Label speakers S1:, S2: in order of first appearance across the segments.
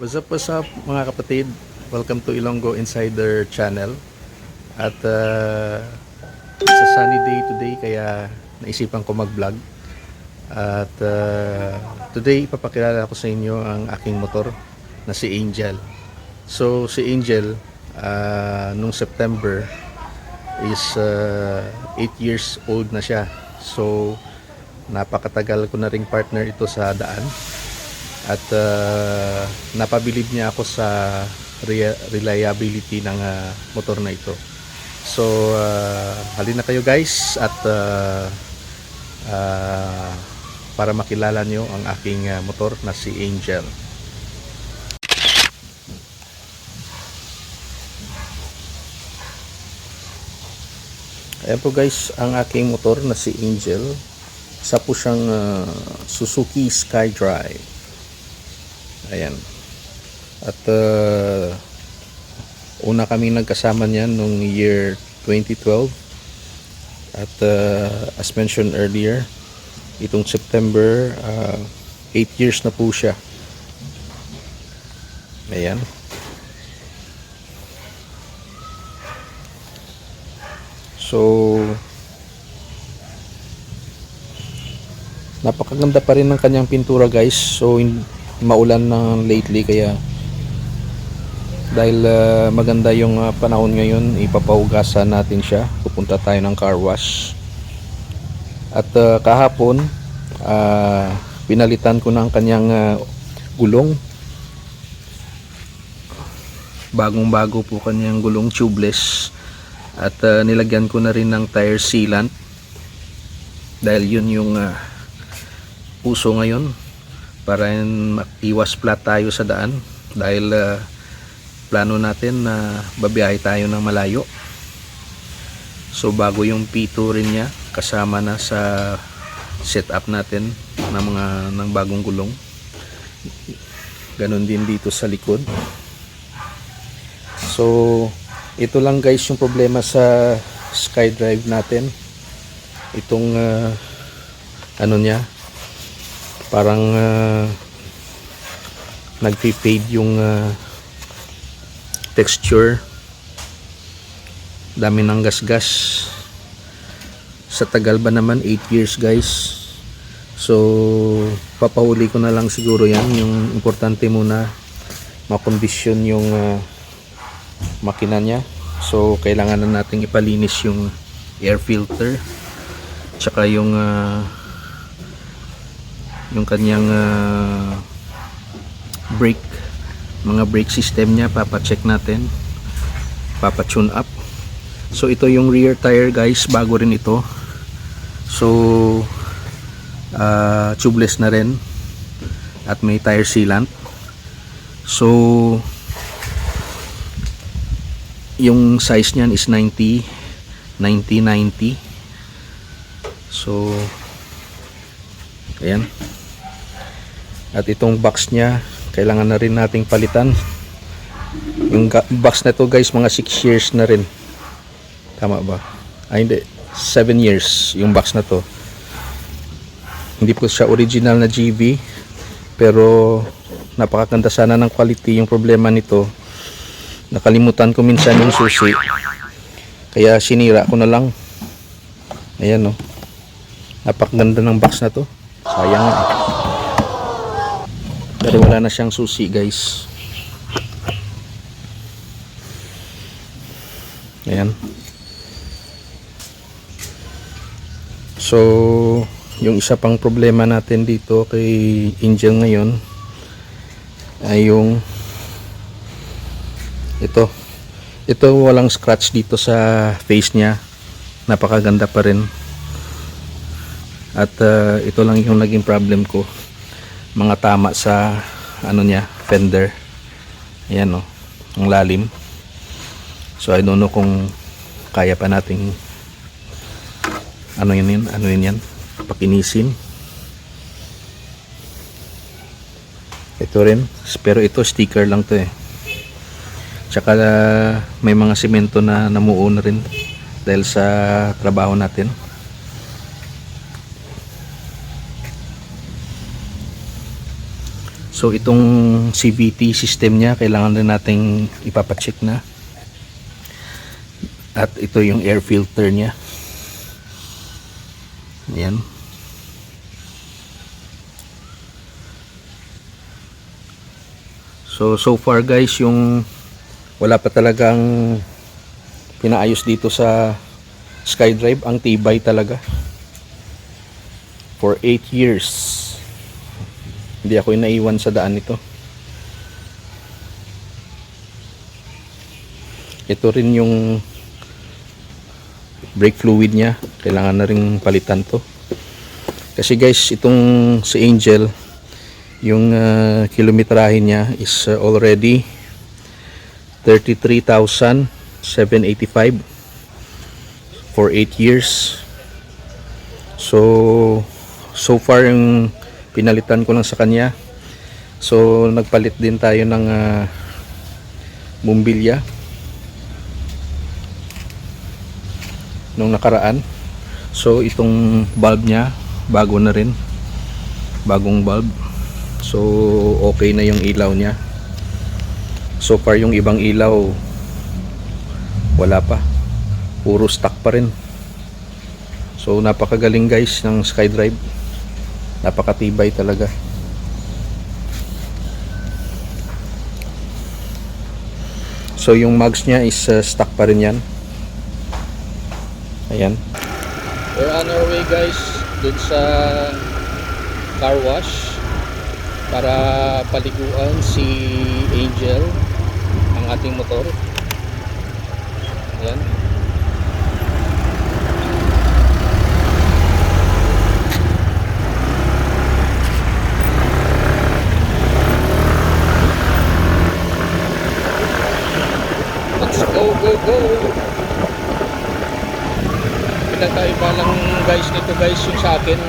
S1: What's up, what's up mga kapatid? Welcome to Ilonggo Insider Channel. At uh, it's a sunny day today kaya naisipan ko mag-vlog. At uh, today ipapakilala ko sa inyo ang aking motor na si Angel. So si Angel uh, nung September is 8 years old na siya. So napakatagal ko na ring partner ito sa daan at uh, napabilib niya ako sa reliability ng uh, motor na ito. So, uh, halina kayo guys at uh, uh, para makilala nyo ang aking uh, motor na si Angel. Ayan po guys, ang aking motor na si Angel. Isa po siyang uh, Suzuki SkyDrive. Ayan. At uh, una kami nagkasama niyan nung year 2012. At uh, as mentioned earlier, itong September, uh, 8 years na po siya. Ayan. So, napakaganda pa rin ng kanyang pintura guys. So, in, maulan na lately kaya dahil uh, maganda yung uh, panahon ngayon ipapahugasan natin siya. Pupunta tayo ng car wash. At uh, kahapon uh, pinalitan ko ng kanyang uh, gulong. Bagong bago po kanyang gulong tubeless. At uh, nilagyan ko na rin ng tire sealant. Dahil yun yung uh, puso ngayon para iwas flat tayo sa daan. Dahil uh, plano natin na babiyahe tayo ng malayo. So bago yung P2 rin niya kasama na sa setup natin ng mga ng bagong gulong. Ganun din dito sa likod. So ito lang guys yung problema sa SkyDrive natin. Itong uh, ano niya parang uh, nagpi-fade yung uh, texture. Dami ng gasgas. Sa tagal ba naman? 8 years guys. So papahuli ko na lang siguro yan. Yung importante muna makondisyon yung uh, makina niya. So kailangan na nating ipalinis yung air filter. Tsaka yung uh, yung kanyang uh, brake. Mga brake system niya papacheck natin. Papatune up. So ito yung rear tire guys. Bago rin ito. So uh, tubeless na rin. At may tire sealant. So yung size niyan is 90 90 90 so ayan at itong box niya kailangan na rin nating palitan. Yung box na to guys mga 6 years na rin. Tama ba? Ay hindi. 7 years yung box na to. Hindi po siya original na GV pero napakaganda sana ng quality yung problema nito. Nakalimutan ko minsan yung susi. Kaya sinira ko na lang. Ayan no napakaganda ng box na to. Sayang eh. Pero wala na siyang susi guys. Ayan. So, yung isa pang problema natin dito kay Angel ngayon ay yung ito. Ito walang scratch dito sa face niya. Napakaganda pa rin. At uh, ito lang yung naging problem ko mga tama sa ano niya fender. Ayan no ang lalim. So I don't know kung kaya pa nating ano yun yun ano yun yan pakinisin. Ito rin pero ito sticker lang to eh. Tsaka uh, may mga simento na namuo na rin dahil sa trabaho natin So itong CVT system niya kailangan rin nating ipapacheck na. At ito yung air filter niya. Ayan. So so far guys yung wala pa talagang pinaayos dito sa SkyDrive ang tibay talaga. For 8 years. Hindi ako naiwan sa daan nito. Ito rin yung brake fluid niya. Kailangan na rin palitan to. Kasi guys, itong si Angel, yung uh, kilometrahe niya is uh, already 33,785 for 8 years. So, so far yung pinalitan ko lang sa kanya. So, nagpalit din tayo ng uh, bumbilya nung nakaraan. So, itong bulb niya, bago na rin. Bagong bulb. So, okay na yung ilaw niya. So far, yung ibang ilaw, wala pa. Puro stock pa rin. So, napakagaling guys ng SkyDrive. Napakatibay talaga. So, yung mugs niya is uh, stock pa rin yan. Ayan. We're on our way guys dun sa car wash para paliguan si Angel ang ating motor. Ayan. Yung sa akin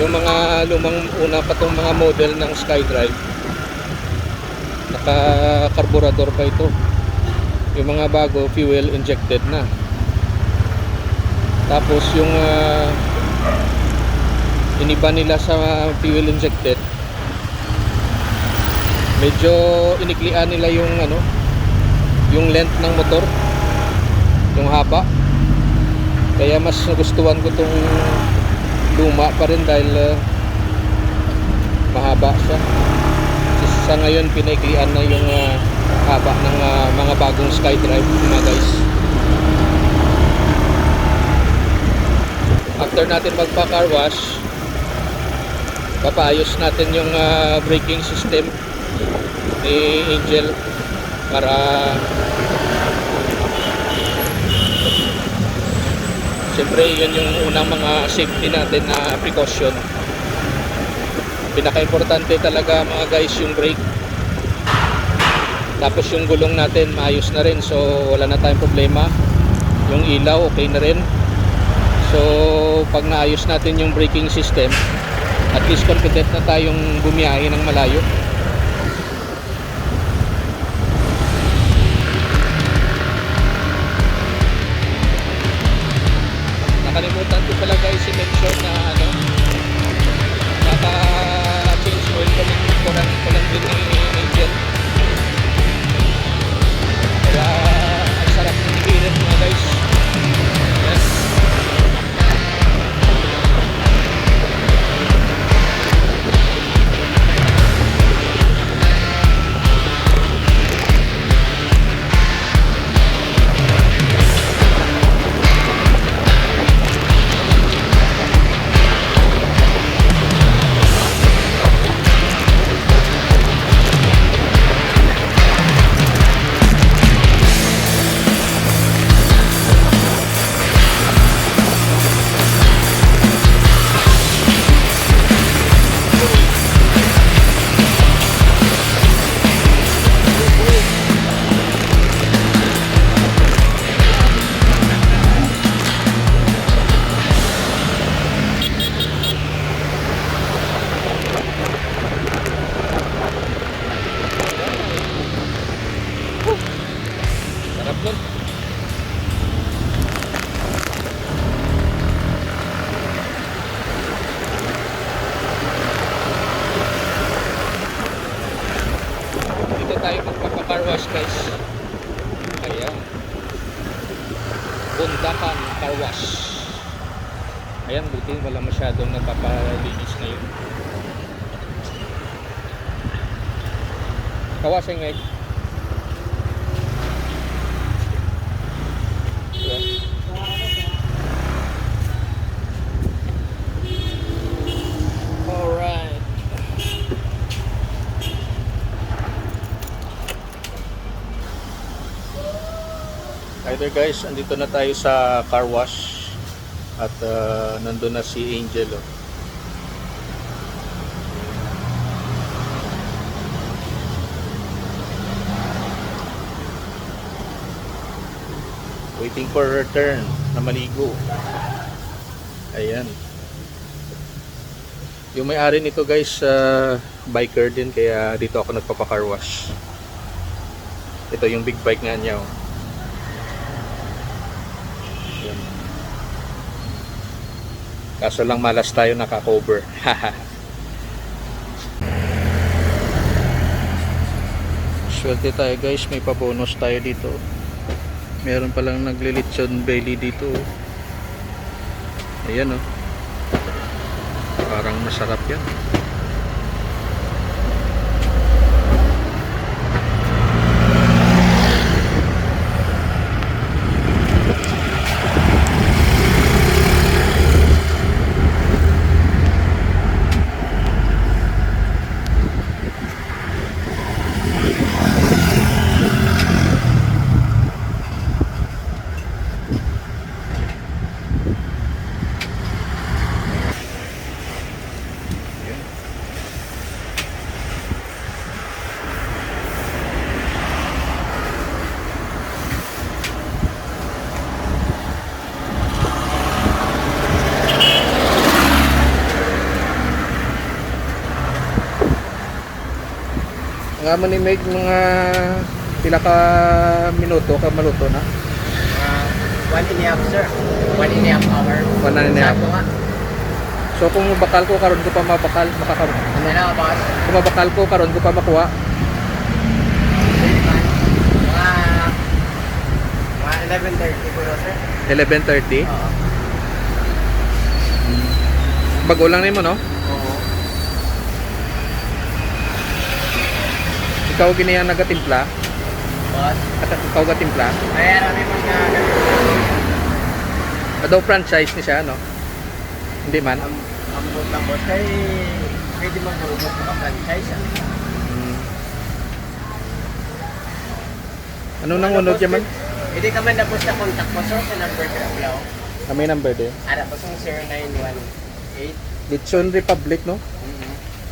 S1: yung mga lumang una pa tong mga model ng SkyDrive naka carburetor pa ito. Yung mga bago fuel injected na. Tapos yung uh, iniba nila sa fuel injected medyo iniklian nila yung ano yung length ng motor yung haba kaya mas nagustuhan ko tong luma pa rin dahil uh, mahaba siya. Sa ngayon pinaiklian na yung uh, haba ng uh, mga bagong SkyDrive mga guys. After natin magpa car wash papaayos natin yung uh, braking system ni Angel para Siyempre, yun yung unang mga safety natin na precaution. Pinaka-importante talaga mga guys yung brake. Tapos yung gulong natin maayos na rin so wala na tayong problema. Yung ilaw okay na rin. So pag naayos natin yung braking system, at least confident na tayong bumiyahe ng malayo. Guys wash guys. Ayan. Bundakan Car. Ayan, buti wala masyadong nagpapalinis ngayon. Kawasin Meg. Ayan. Alright. Hi there guys, andito na tayo sa car wash at uh, nandun na si Angel oh. Waiting for her turn na maligo. Ayan. Yung may-ari nito guys, uh, biker din kaya dito ako nagpapa-car wash. Ito yung big bike nga niya oh. Kaso lang malas tayo naka-cover. Swerte tayo guys, may pa-bonus tayo dito. Meron palang naglilitsyon belly dito. Ayan oh. Parang masarap yan. Ang amo ni Meg mga pila ka minuto ka maluto na.
S2: Uh, one and a half, sir. One and a half hour.
S1: One and a half.
S2: Nga.
S1: So kung mabakal ko karon ko pa mabakal makakaroon.
S2: Ano na, boss?
S1: Kung mabakal ko karon ko pa makuha.
S2: Mga... Mga 11.30 siguro, sir.
S1: 11:30.
S2: Oo.
S1: Bago lang nimo no? Ikaw gini ang nagatimpla
S2: Boss?
S1: at ikaw gatimpla.
S2: Kaya namin mga
S1: Adaw franchise ni siya no? Hindi man.
S2: ang ambot lang, boss. Kaya pwede mag-ubot mga franchise. ah.
S1: Hmm. Ano nang unod yan man?
S2: Hindi ka man na boss na contact mo, sir, sa number ka lang lang.
S1: Kami number din.
S2: Ara po sa 0918.
S1: Litson Republic no?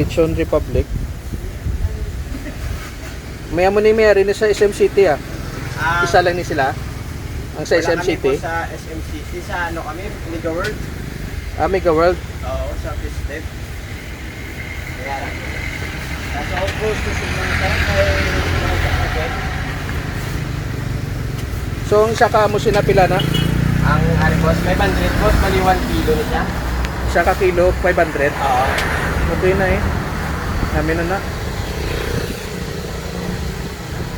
S1: Litson Republic. May amo ni Mary ni sa SM City ah.
S2: Ah,
S1: Isa lang ni sila. Ang sa SM City.
S2: sa SM City. Sa ano kami, Mega World.
S1: Ah, Mega World.
S2: Oo, sa Pistet. Kaya lang. Nasa outpost ko sa mga
S1: So, ang isa ka mo sinapila na.
S2: Ang ano boss, may bandit boss, mali 1 kilo na siya.
S1: Isa ka kilo, 500.
S2: Oo.
S1: Okay na eh. Namin na na.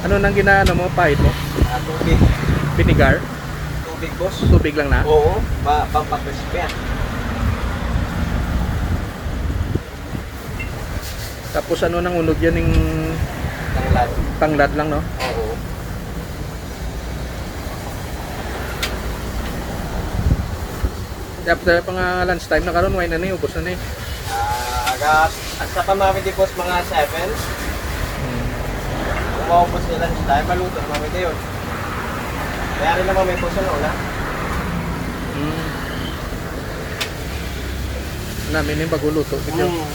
S1: Ano nang ginaano mo? Pahit mo?
S2: Ah, tubig.
S1: Vinegar?
S2: Tubig boss.
S1: Tubig lang na?
S2: Oo, pa pampakrisp yan.
S1: Tapos ano nang unod yan yung
S2: Tanglad.
S1: tanglad lang no?
S2: Oo.
S1: After pa nga lunch time na karon wine na ni ubos na ni.
S2: Ah, agad. At sa pamami di boss mga 7. Maubos nila lunch time, maluto na mami di yun. Kaya rin naman may puso na una.
S1: Mm. Namin yung baguluto. Medyo.
S2: Mm.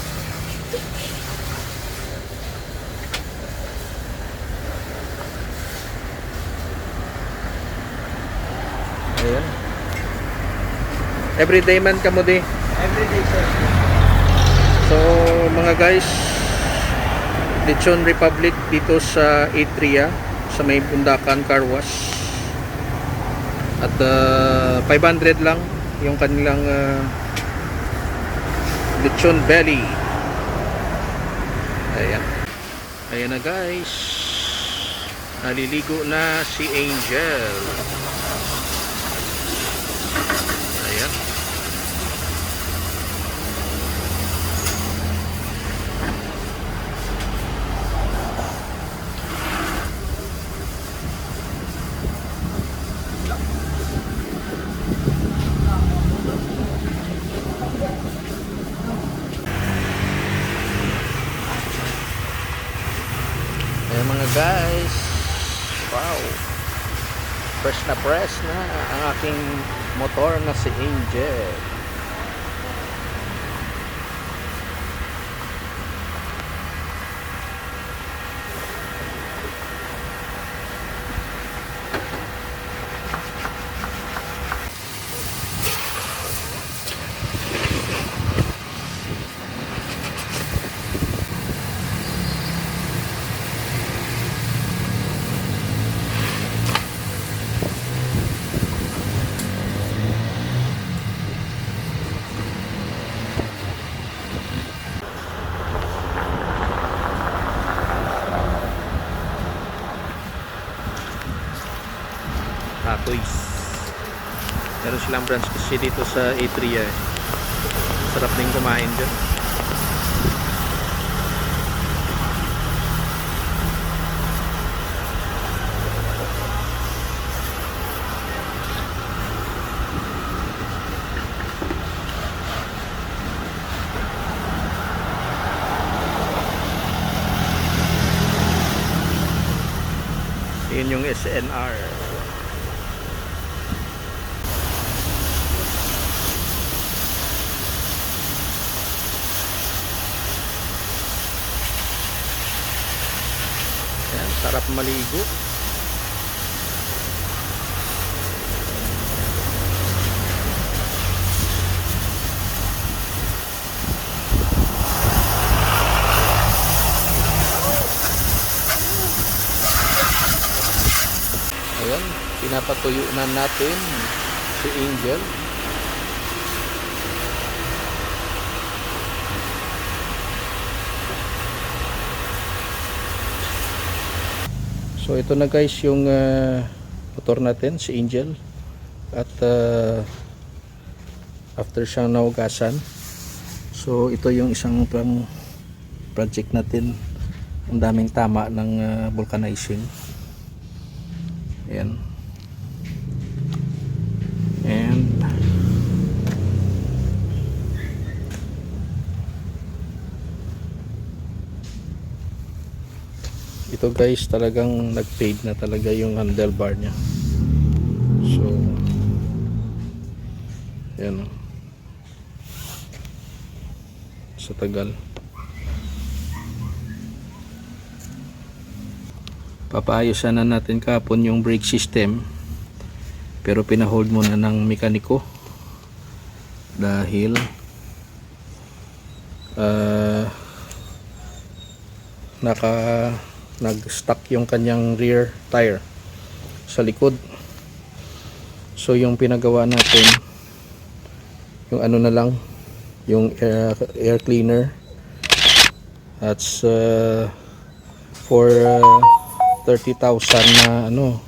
S1: Ayan. Everyday man ka mo di.
S2: Everyday sir.
S1: So mga guys, Lechon Republic dito sa Atria sa may Bundakan Car Wash. At uh, 500 lang yung kanilang uh, Lechon Belly. Ayan. Ayan na guys. Naliligo na si Angel. Ayan. Ayan mga guys. Wow. Fresh na fresh na ang aking motor na si Angel. Tatoys. Meron silang branch kasi dito sa Atria. eh. Sarap din kumain dyan. Yun yung SNR. Yan, sarap maligo. Ayan, pinapatuyo na natin si Angel. So ito na guys yung ah, motor natin si Angel. At ah, after siyang naugasan so ito yung isang pang project natin. Ang daming tama ng ah, vulcanizing. Ayan ito guys talagang nag-fade na talaga yung handlebar niya. So yan o sa tagal. Papaayusan na natin kapon yung brake system. Pero pinahold muna ng mekaniko. Dahil ah naka nag-stuck yung kanyang rear tire sa likod. So yung pinagawa natin yung ano na lang yung air, air cleaner that's uh, for uh, 30,000 na ano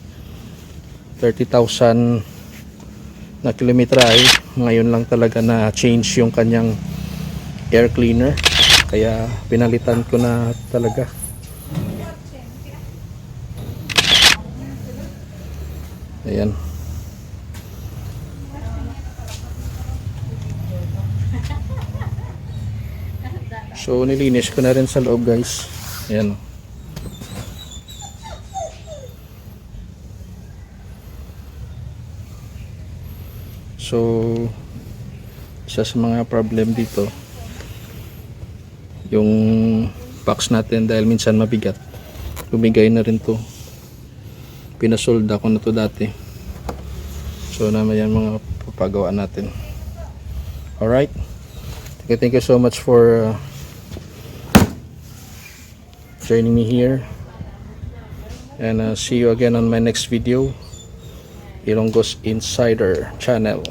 S1: 30,000 na kilometrahe ngayon lang talaga na change yung kanyang air cleaner. Kaya pinalitan ko na talaga ayan. So nilinis ko na rin sa loob guys. Ayan. So isa sa mga problem dito yung box natin dahil minsan mabigat. Lumigay na rin to. Pinasolda ko na to dati so naman yan mga papagawa natin. Alright. Thank you, thank you so much for uh, joining me here. And uh, see you again on my next video. Ilonggo's Insider channel